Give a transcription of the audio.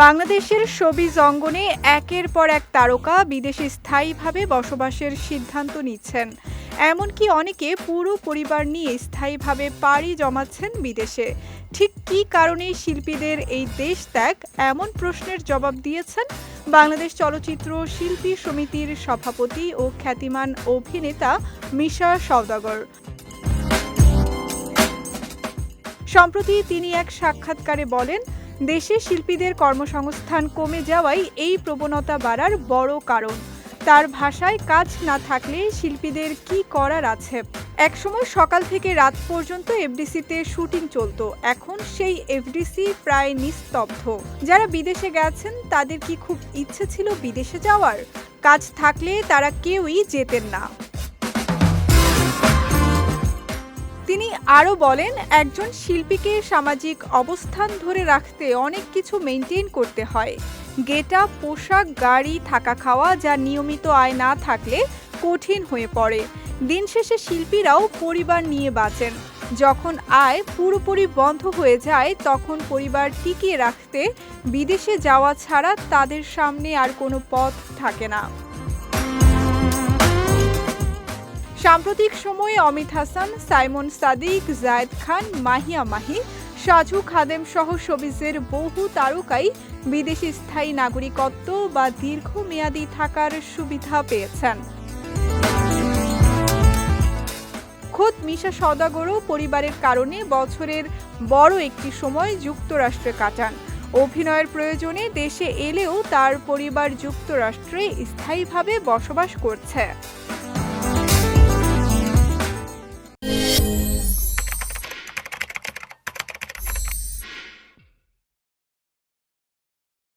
বাংলাদেশের শোবিজ অঙ্গনে একের পর এক তারকা বিদেশে স্থায়ীভাবে বসবাসের সিদ্ধান্ত নিচ্ছেন। এমনকি অনেকে পুরো পরিবার নিয়ে স্থায়ীভাবে পাড়ি জমাচ্ছেন বিদেশে। ঠিক কী কারণে শিল্পীদের এই দেশ ত্যাগ? এমন প্রশ্নের জবাব দিয়েছেন বাংলাদেশ চলচ্চিত্র শিল্পী সমিতির সভাপতি ও খ্যাতিমান অভিনেতা মিশা সওদাগর। সম্প্রতি তিনি এক সাক্ষাৎকারে বলেন দেশে শিল্পীদের কর্মসংস্থান কমে যাওয়াই এই প্রবণতা বাড়ার বড় কারণ। তার ভাষায় কাজ না থাকলে শিল্পীদের কি করার আছে? একসময় সকাল থেকে রাত পর্যন্ত এফডিসিতে শুটিং চলত। এখন সেই এফডিসি প্রায় নিস্তব্ধ। যারা বিদেশে গেছেন, তাদের কি খুব ইচ্ছে ছিল বিদেশে যাওয়ার? কাজ থাকলে তারা কেউই যেতেন না। আরও বলেন, একজন শিল্পীকে সামাজিক অবস্থান ধরে রাখতে অনেক কিছু মেনটেন করতে হয়। গেটা পোশাক, গাড়ি, থাকা খাওয়া যা নিয়মিত আয় না থাকলে কঠিন হয়ে পড়ে। দিন শেষে শিল্পীরাও পরিবার নিয়ে বাঁচেন। যখন আয় পুরোপুরি বন্ধ হয়ে যায়, তখন পরিবার টিকিয়ে রাখতে বিদেশে যাওয়া ছাড়া তাদের সামনে আর কোনো পথ থাকে না। সাম্প্রতিক সময়ে অমিত হাসান, সাইমন সাদিক, জায়েদ খান, মাহিয়া মাহি, সাজু খাদেম সহ শোবিজের বহু তারকাই বিদেশি স্থায়ী নাগরিকত্ব বা দীর্ঘমেয়াদী থাকার সুবিধা পেয়েছেন। খোদ মিশা সদাগরও পরিবারের কারণে বছরের বড় একটি সময় যুক্তরাষ্ট্রে কাটান। অভিনয়ের প্রয়োজনে দেশে এলেও তার পরিবার যুক্তরাষ্ট্রে স্থায়ীভাবে বসবাস করছে।